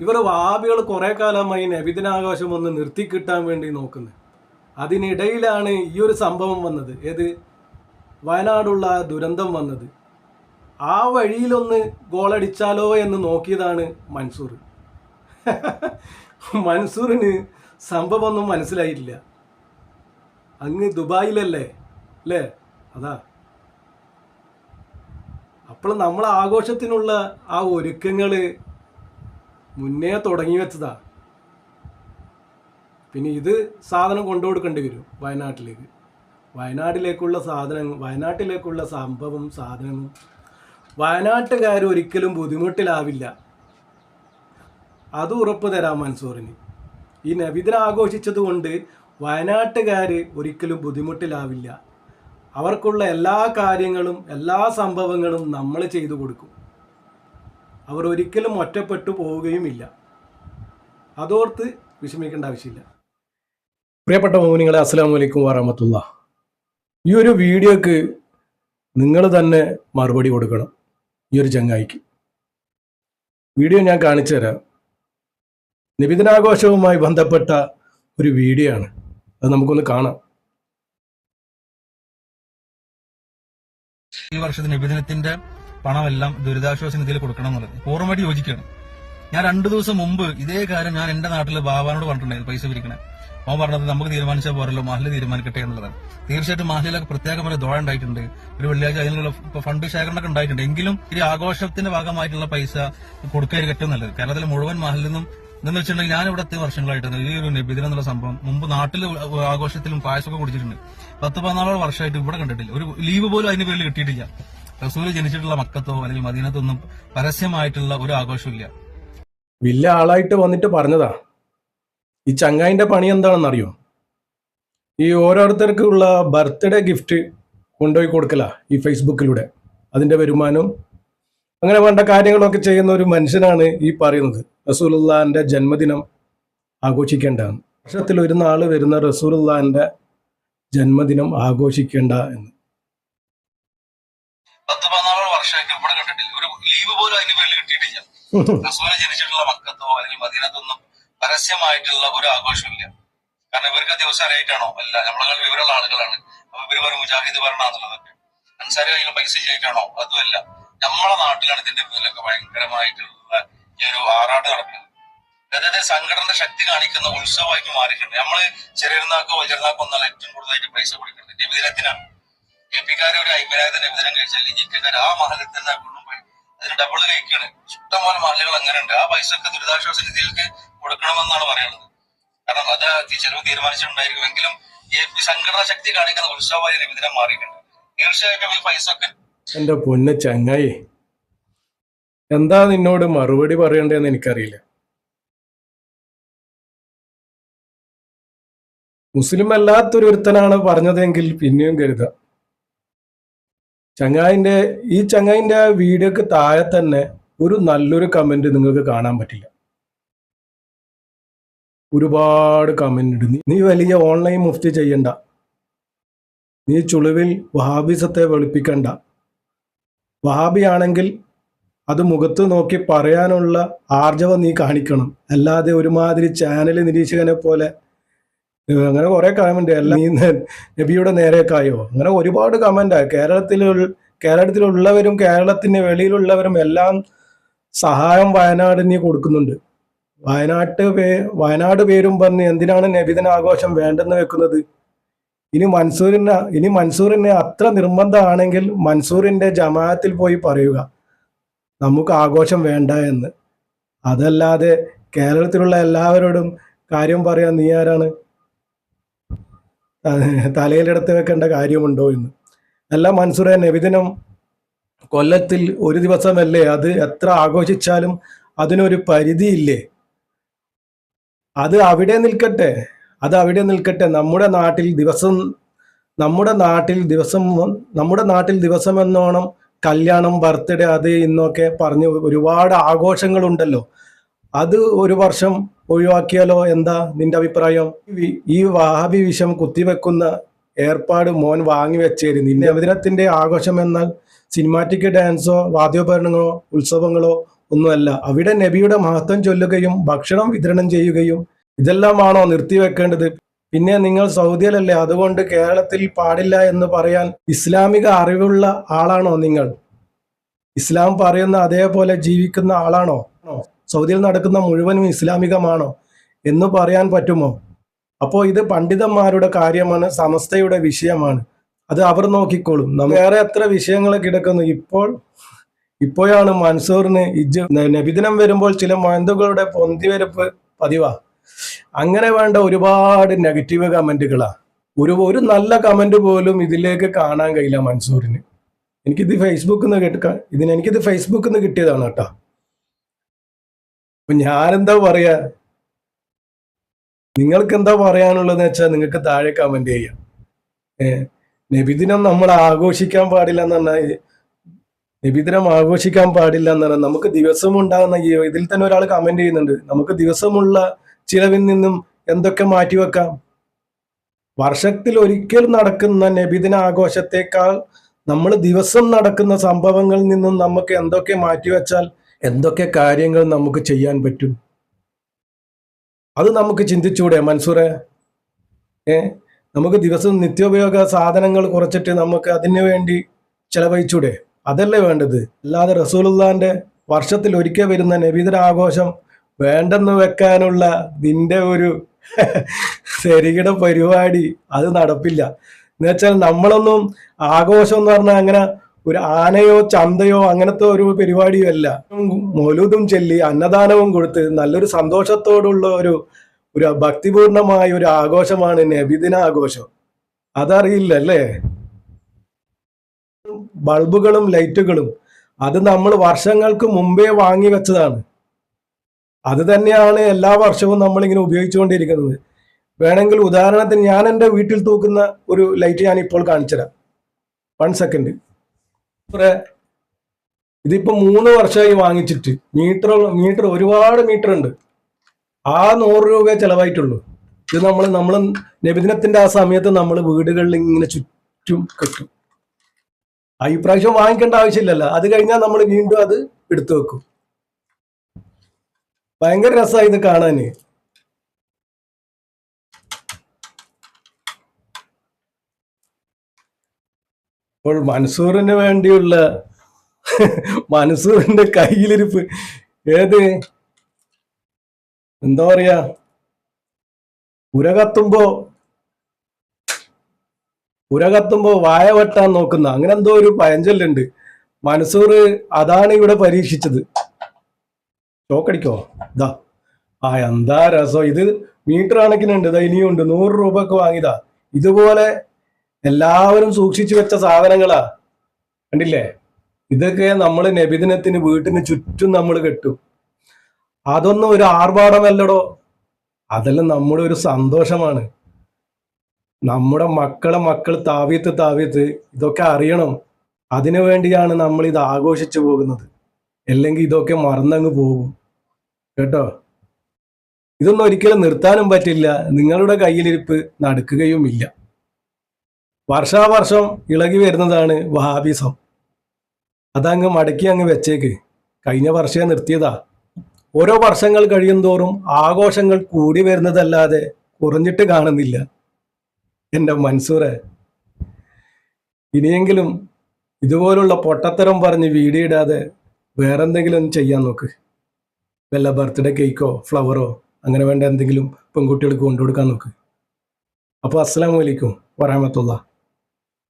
ഇവർ വാബികൾ കുറെ കാലമായി നബിദിനാഘോഷം ഒന്ന് നിർത്തി കിട്ടാൻ വേണ്ടി നോക്കുന്നത് അതിനിടയിലാണ് ഈ ഒരു സംഭവം വന്നത്. ഏത്? വയനാടുള്ള ദുരന്തം വന്നത്. ആ വഴിയിലൊന്ന് ഗോളടിച്ചാലോ എന്ന് നോക്കിയതാണ് മൻസൂർ. മൻസൂറിന് സംഭവമൊന്നും മനസ്സിലായിട്ടില്ല. അങ്ങ് ദുബായിലല്ലേ? അല്ലേ? അതാ. അപ്പോൾ നമ്മൾ ആഘോഷത്തിനുള്ള ആ ഒരുക്കങ്ങൾ മുന്നേ തുടങ്ങി വെച്ചതാ. പിന്നെ ഇത് സാധനം കൊണ്ടു കൊടുക്കേണ്ടി വരും വയനാട്ടിലേക്ക്. വയനാട്ടിലേക്കുള്ള സാധനം വയനാട്ടിലേക്കുള്ള സംഭവം സാധനവും വയനാട്ടുകാർ ഒരിക്കലും ബുദ്ധിമുട്ടിലാവില്ല. അത് ഉറപ്പ് തരാം മൻസൂറിന്. ഈ നബിദിനം ആഘോഷിച്ചത് കൊണ്ട് വയനാട്ടുകാർ ഒരിക്കലും ബുദ്ധിമുട്ടിലാവില്ല. അവർക്കുള്ള എല്ലാ കാര്യങ്ങളും എല്ലാ സംഭവങ്ങളും നമ്മൾ ചെയ്തു കൊടുക്കും. അവർ ഒരിക്കലും ഒറ്റപ്പെട്ടു പോവുകയുമില്ല. അതോർത്ത് വിഷമിക്കേണ്ട ആവശ്യമില്ല. പ്രിയപ്പെട്ട മോനിങ്ങളെ അസ്സാം വലൈക്കും വാറഹമത്തുള്ള ഈ ഒരു വീഡിയോക്ക് നിങ്ങൾ തന്നെ മറുപടി കൊടുക്കണം ഈ ഒരു ചങ്ങായിക്ക്. വീഡിയോ ഞാൻ കാണിച്ചു തരാം. നിബിദിനാഘോഷവുമായി ബന്ധപ്പെട്ട ഒരു വീഡിയോ ആണ്. അത് നമുക്കൊന്ന് കാണാം. ഈ വർഷത്തെ നിബിധനത്തിന്റെ പണമെല്ലാം ദുരിതാശ്വാസ നിധിയിൽ കൊടുക്കണം എന്നുള്ളത്. പൂർണമായിട്ട് യോജിക്കുകയാണ്. ഞാൻ രണ്ടു ദിവസം മുമ്പ് ഇതേ കാര്യം ഞാൻ എന്റെ നാട്ടിൽ ബാബാനോട് പറഞ്ഞിട്ടുണ്ടായിരുന്നു പൈസ പിരിക്കണേ. അവൻ പറഞ്ഞത് നമുക്ക് തീരുമാനിച്ചാൽ പോരല്ലോ മാഹിൽ തീരുമാനിക്കട്ടെ എന്നുള്ളതാണ്. തീർച്ചയായിട്ടും മാഹിലൊക്കെ പ്രത്യേകമായ ദോഴ ഉണ്ടായിട്ടുണ്ട്. ഒരു വെള്ളിയാഴ്ച അതിനുള്ള ഫണ്ട് ശേഖരണമൊക്കെ ഉണ്ടായിട്ടുണ്ട്. എങ്കിലും ഈ ആഘോഷത്തിന്റെ ഭാഗമായിട്ടുള്ള പൈസ കൊടുക്കരുത് ഏറ്റവും നല്ലത്. കേരളത്തിലെ മുഴുവൻ മഹലിൽ നിന്നും എന്ന് വെച്ചിട്ടുണ്ടെങ്കിൽ ഞാൻ ഇവിടെ വർഷങ്ങളായിട്ട് ഈ ഒരു നിബിധനം എന്നുള്ള സംഭവം മുമ്പ് നാട്ടിൽ ആഘോഷത്തിലും പായസമൊക്കെ കുടിച്ചിട്ടുണ്ട്. പത്ത് പതിനാലോളം വർഷമായിട്ട് ഇവിടെ കണ്ടിട്ടില്ല. ഒരു ലീവ് പോലും അതിന് പേരിൽ കിട്ടിയിട്ടില്ല. റസൂൽ ജനിച്ചിട്ടുള്ള മക്കത്തോ അല്ലെങ്കിൽ മദീനത്തൊന്നും പരസ്യമായിട്ടുള്ള ഒരു ആഘോഷമില്ല. വലിയ ആളായിട്ട് വന്നിട്ട് പറഞ്ഞതാ. ഈ ചങ്ങായിന്റെ പണി എന്താണെന്നറിയോ? ഈ ഓരോരുത്തർക്കുള്ള ബർത്ത്ഡേ ഗിഫ്റ്റ് കൊണ്ടുപോയി കൊടുക്കല ഈ ഫേസ്ബുക്കിലൂടെ. അതിന്റെ വരുമാനവും അങ്ങനെ വേണ്ട കാര്യങ്ങളൊക്കെ ചെയ്യുന്ന ഒരു മനുഷ്യനാണ് ഈ പറയുന്നത്. റസൂലുള്ളാന്റെ ജന്മദിനം ആഘോഷിക്കേണ്ടതാണ്. വർഷത്തിൽ ഒരു നാൾ വരുന്ന റസൂലുള്ളാന്റെ ജന്മദിനം ആഘോഷിക്കേണ്ട എന്ന്. റസൂൽ ജനിച്ചിട്ടുള്ള മക്കത്തോ അല്ലെങ്കിൽ മദീനത്തൊന്നും പരസ്യമായിട്ടുള്ള ഒരു ആഘോഷമില്ല. കാരണം ഇവർക്ക് ദിവസം അറിയായിട്ടാണോ? അല്ല നമ്മളെ വിവരമുള്ള ആളുകളാണ്. അപ്പൊ ഇവർ പറയും മുജാഹിദ് ഭരണാന്നുള്ളതൊക്കെ അൻസാരി കയ്യിൽ പൈസ ഇല്ലായിട്ടാണോ? അതുമല്ല. നമ്മളെ നാട്ടിലാണ് ഇതിന്റെ പേരിലൊക്കെ ഭയങ്കരമായിട്ടുള്ള ഈ ഒരു ആറാട്ട് നടക്കുന്നത്. അതായത് സംഘടന ശക്തി കാണിക്കുന്ന ഉത്സവമായിട്ട് മാറിയിട്ടുണ്ട്. നമ്മൾ ചെറിയനാക്കോ വലിയനാക്കോ ഒന്നാണ് ഏറ്റവും കൂടുതലായിട്ട് പൈസ കൊടുക്കുന്നത്. നിബിദിനത്തിനാണ്. എ പിക്കാരെ ഒരു അയ്യായിരത്തി നിബിധനം കഴിച്ചാൽ ഈ ആ കൊണ്ടുപോയി ഡബിൾ കഴിക്കാണ് ഇഷ്ടംപോലെ മഹലുകൾ അങ്ങനെ ഉണ്ട്. ആ പൈസ ഒക്കെ ദുരിതാശ്വാസ നിധിയിലേക്ക് കൊടുക്കണമെന്നാണ് പറയുന്നത്. കാരണം അത് ചെലവ് തീരുമാനിച്ചിട്ടുണ്ടായിരിക്കുമെങ്കിലും ഈ സംഘടനാ ശക്തി കാണിക്കുന്ന ഉത്സവമായി നിബിധനം മാറിയിട്ടുണ്ട്. തീർച്ചയായിട്ടും ഈ പൈസ ഒക്കെ എന്റെ പൊന്ന ചങ്ങായി എന്താ നിന്നോട് മറുപടി പറയണ്ടെന്ന് എനിക്കറിയില്ല. മുസ്ലിം അല്ലാത്തൊരുത്തനാണ് പറഞ്ഞതെങ്കിൽ പിന്നെയും കരുതാം. ചങ്ങായിന്റെ ഈ ചങ്ങായിന്റെ ആ വീഡിയോക്ക് താഴെ തന്നെ ഒരു നല്ലൊരു കമന്റ് നിങ്ങൾക്ക് കാണാൻ പറ്റില്ല. ഒരുപാട് കമന്റ് ഉണ്ട് നീ- വലിയ ഓൺലൈൻ മുഫ്തി ചെയ്യണ്ട. നീ ചുളിവിൽ വഹാബിസത്തെ വെളുപ്പിക്കണ്ട. വഹാബിയാണെങ്കിൽ അത് മുഖത്ത് നോക്കി പറയാനുള്ള ആർജവം നീ കാണിക്കണം. അല്ലാതെ ഒരുമാതിരി ചാനൽ നിരീക്ഷകനെ പോലെ അങ്ങനെ കുറെ കമന്റ് എല്ലാം നീ നബിയുടെ നേരെക്കായോ അങ്ങനെ ഒരുപാട് കമന്റ് കേരളത്തിൽ കേരളത്തിലുള്ളവരും കേരളത്തിന് വെളിയിലുള്ളവരും എല്ലാം സഹായം വയനാടിന് കൊടുക്കുന്നുണ്ട്. വയനാട്ട് പേ വയനാട് പേരും പറഞ്ഞ് എന്തിനാണ് നബിദിന ആഘോഷം വേണ്ടെന്ന് വെക്കുന്നത്? ഇനി മൻസൂറിന് ഇനി മൻസൂറിന് അത്ര നിർബന്ധമാണെങ്കിൽ മൻസൂറിന്റെ ജമാഅത്തിൽ പോയി പറയുക. നമുക്ക് ആഘോഷം വേണ്ട എന്ന്. അതല്ലാതെ കേരളത്തിലുള്ള എല്ലാവരോടും കാര്യം പറയാൻ നീ ആരാണ്? തലയിലെടുത്ത് വെക്കേണ്ട കാര്യമുണ്ടോ എന്ന്. അല്ല മൻസൂറെ നബിദിനം കൊല്ലത്തിൽ ഒരു ദിവസമല്ലേ? അത് എത്ര ആഘോഷിച്ചാലും അതിനൊരു പരിധിയില്ലേ? അത് അവിടെ നിൽക്കട്ടെ. അത് അവിടെ നിൽക്കട്ടെ. നമ്മുടെ നാട്ടിൽ ദിവസം നമ്മുടെ നാട്ടിൽ ദിവസം നമ്മുടെ നാട്ടിൽ ദിവസം എന്നോണം കല്യാണം ബർത്ത്ഡേ അത് ഇന്നൊക്കെ പറഞ്ഞ് ഒരുപാട് ആഘോഷങ്ങളുണ്ടല്ലോ. അത് ഒരു വർഷം ഒഴിവാക്കിയാലോ? എന്താ നിന്റെ അഭിപ്രായം? ഈ- വാഹബി വിഷം കുത്തിവെക്കുന്ന ഏർപ്പാട് മോൻ വാങ്ങി വെച്ചേരുന്നു നിന്റെ നബിദിനത്തിന്റെ ആഘോഷം എന്നാൽ സിനിമാറ്റിക് ഡാൻസോ വാദ്യോപകരണങ്ങളോ ഉത്സവങ്ങളോ ഒന്നുമല്ല. അവിടെ നബിയുടെ മഹത്വം ചൊല്ലുകയും ഭക്ഷണം വിതരണം ചെയ്യുകയും ഇതെല്ലാമാണോ നിർത്തിവെക്കേണ്ടത്? പിന്നെ നിങ്ങൾ സൗദിയിലല്ലേ? അതുകൊണ്ട് കേരളത്തിൽ പാടില്ല എന്ന് പറയാൻ ഇസ്ലാമിക അറിവുള്ള ആളാണോ നിങ്ങൾ? ഇസ്ലാം പറയുന്ന അതേപോലെ ജീവിക്കുന്ന ആളാണോ? സൗദിയിൽ നടക്കുന്ന മുഴുവനും ഇസ്ലാമികമാണോ എന്ന് പറയാൻ പറ്റുമോ? അപ്പോൾ ഇത് പണ്ഡിതന്മാരുടെ കാര്യമാണ് സമസ്തയുടെ വിഷയമാണ്. അത് അവർ നോക്കിക്കോളും. വേറെ എത്ര വിഷയങ്ങൾ കിടക്കുന്നു? ഇപ്പോൾ ഇപ്പോഴാണ് മൻസൂറിന് ഇജ് നബിദിനം വരുമ്പോൾ ചില മന്തുകളുടെ പൊന്തിവരപ്പ് പതിവാ. അങ്ങനെ വേണ്ട ഒരുപാട് നെഗറ്റീവ് കമന്റുകളാ. ഒരു ഒരു നല്ല കമന്റ് പോലും ഇതിലേക്ക് കാണാൻ കഴിയില്ല മൻസൂറിന്. എനിക്കിത് ഫേസ്ബുക്കിൽ നിന്ന് കേട്ട് ഇതിന് എനിക്കിത് ഫേസ്ബുക്കിൽ നിന്ന് കിട്ടിയതാണ് കേട്ടോ. അപ്പൊ ഞാനെന്താ പറയാ? നിങ്ങൾക്ക് എന്താ പറയാനുള്ളതെന്ന് വെച്ചാൽ നിങ്ങൾക്ക് താഴെ കമന്റ് ചെയ്യാം. നബിദിനം നമ്മൾ ആഘോഷിക്കാൻ പാടില്ല എന്ന് പറഞ്ഞാൽ നബിദിനം ആഘോഷിക്കാൻ പാടില്ല എന്ന് പറഞ്ഞാൽ നമുക്ക് ദിവസം ഉണ്ടാകുന്ന ഇതിൽ തന്നെ ഒരാൾ കമന്റ് ചെയ്യുന്നുണ്ട്. നമുക്ക് ദിവസമുള്ള ചിലവിൽ നിന്നും എന്തൊക്കെ മാറ്റിവെക്കാം വർഷത്തിൽ ഒരിക്കൽ നടക്കുന്ന നബിദിന ആഘോഷത്തെക്കാൾ നമ്മൾ ദിവസം നടക്കുന്ന സംഭവങ്ങളിൽ നിന്നും നമുക്ക് എന്തൊക്കെ മാറ്റിവെച്ചാൽ എന്തൊക്കെ കാര്യങ്ങൾ നമുക്ക് ചെയ്യാൻ പറ്റും? അത് നമുക്ക് ചിന്തിച്ചൂടെ മൻസൂറെ? ഏ? നമുക്ക് ദിവസം നിത്യോപയോഗ സാധനങ്ങൾ കുറച്ചിട്ട് നമുക്ക് അതിനു വേണ്ടി ചെലവഴിച്ചൂടെ? അതല്ലേ വേണ്ടത്? അല്ലാതെ റസൂലുള്ളാന്റെ വർഷത്തിൽ ഒരിക്കൽ വരുന്ന നബീതര ആഘോഷം വേണ്ടെന്ന് വെക്കാനുള്ള നിന്റെ ഒരു ശരികിട പരിപാടി അത് നടപ്പില്ല. എന്ന് വെച്ചാൽ നമ്മളൊന്നും ആഘോഷം എന്ന് പറഞ്ഞാൽ അങ്ങനെ ഒരു ആനയോ ചന്തയോ അങ്ങനത്തെ ഒരു പരിപാടിയോ അല്ല. മൗലൂദും ചൊല്ലി അന്നദാനവും കൊടുത്ത് നല്ലൊരു സന്തോഷത്തോടുള്ള ഒരു ഒരു ഭക്തിപൂർണമായ ഒരു ആഘോഷമാണ് നബിദിന ആഘോഷം അതറിയില്ല അല്ലേ? ബൾബുകളും ലൈറ്റുകളും അത് നമ്മൾ വർഷങ്ങൾക്ക് മുമ്പേ വാങ്ങി വെച്ചതാണ്. അത് തന്നെയാണ് എല്ലാ വർഷവും നമ്മളിങ്ങനെ ഉപയോഗിച്ചുകൊണ്ടിരിക്കുന്നത്. വേണമെങ്കിൽ ഉദാഹരണത്തിന് ഞാൻ എന്റെ വീട്ടിൽ തൂക്കുന്ന ഒരു ലൈറ്റ് ഞാൻ ഇപ്പോൾ കാണിച്ചുതരാം. One second. ഇതിപ്പോ മൂന്ന് വർഷമായി വാങ്ങിച്ചിട്ട് മീറ്റർ മീറ്റർ ഒരുപാട് മീറ്റർ ഉണ്ട്. ആ നൂറ് രൂപയെ ചെലവായിട്ടുള്ളൂ. ഇത് നമ്മൾ നമ്മൾ നബിദിനത്തിന്റെ ആ സമയത്ത് നമ്മൾ വീടുകളിൽ ഇങ്ങനെ ചുറ്റും കെട്ടും. ആ ഈ പ്രാവശ്യം വാങ്ങിക്കേണ്ട ആവശ്യമില്ലല്ലോ. അത് കഴിഞ്ഞാൽ നമ്മൾ വീണ്ടും അത് എടുത്തു വെക്കും. ഭയങ്കര രസമായി ഇത് കാണാന്. ഇപ്പോൾ മൻസൂറിന് വേണ്ടിയുള്ള മൻസൂറിന്റെ കയ്യിലിരിപ്പ് ഏത്? എന്താ പറയാ? പുര കത്തുമ്പോ പുര കത്തുമ്പോ വായ വെട്ടാൻ നോക്കുന്ന. അങ്ങനെ എന്തോ ഒരു പഴഞ്ചൊല്ലുണ്ട്. മൻസൂർ അതാണ് ഇവിടെ പരീക്ഷിച്ചത്. ചോക്കടിക്കോ? ഇതാ ആ എന്താ രസം. ഇത് മീറ്റർ കണക്കിനുണ്ട്. ഇതാ ഇനിയുണ്ട്. നൂറ് നൂറ് ഒക്കെ വാങ്ങിയതാ. ഇതുപോലെ എല്ലാവരും സൂക്ഷിച്ചു വെച്ച സാധനങ്ങളാ. കണ്ടില്ലേ? ഇതൊക്കെ നമ്മൾ നബിദിനത്തിന് വീട്ടിന് ചുറ്റും നമ്മൾ കെട്ടും. അതൊന്നും ഒരു ആർഭാടമല്ലടോ. അതെല്ലാം നമ്മുടെ ഒരു സന്തോഷമാണ്. നമ്മുടെ മക്കളെ മക്കൾ താവ്യത്ത് താവ്യത്ത് ഇതൊക്കെ അറിയണം. അതിനു വേണ്ടിയാണ് നമ്മൾ ഇത് ആഘോഷിച്ചു പോകുന്നത്. അല്ലെങ്കിൽ ഇതൊക്കെ മറന്നങ്ങ് പോകും. കേട്ടോ? ഇതൊന്നും ഒരിക്കലും നിർത്താനും പറ്റില്ല. നിങ്ങളുടെ കയ്യിലിരിപ്പ് നടക്കുകയും ഇല്ല വർഷാവർഷം ഇളകി വരുന്നതാണ് വഹാബിസം. അതങ്ങ് മടക്കി അങ്ങ് വെച്ചേക്ക്. കഴിഞ്ഞ വർഷേ നിർത്തിയതാ. ഓരോ വർഷങ്ങൾ കഴിയുന്തോറും ആഘോഷങ്ങൾ കൂടി വരുന്നതല്ലാതെ കുറഞ്ഞിട്ട് കാണുന്നില്ല. എന്റെ മൻസൂറെ ഇനിയെങ്കിലും ഇതുപോലുള്ള പൊട്ടത്തരം പറഞ്ഞ് വീഡിയോ ഇടാതെ വേറെന്തെങ്കിലും ചെയ്യാൻ നോക്ക്. വല്ല ബർത്ത്ഡേ കേക്കോ ഫ്ലവറോ അങ്ങനെ വേണ്ട എന്തെങ്കിലും പെൺകുട്ടികൾക്ക് കൊണ്ടുകൊടുക്കാൻ നോക്ക്. അപ്പോൾ അസ്സലാമു അലൈക്കും വറഹമത്തുള്ള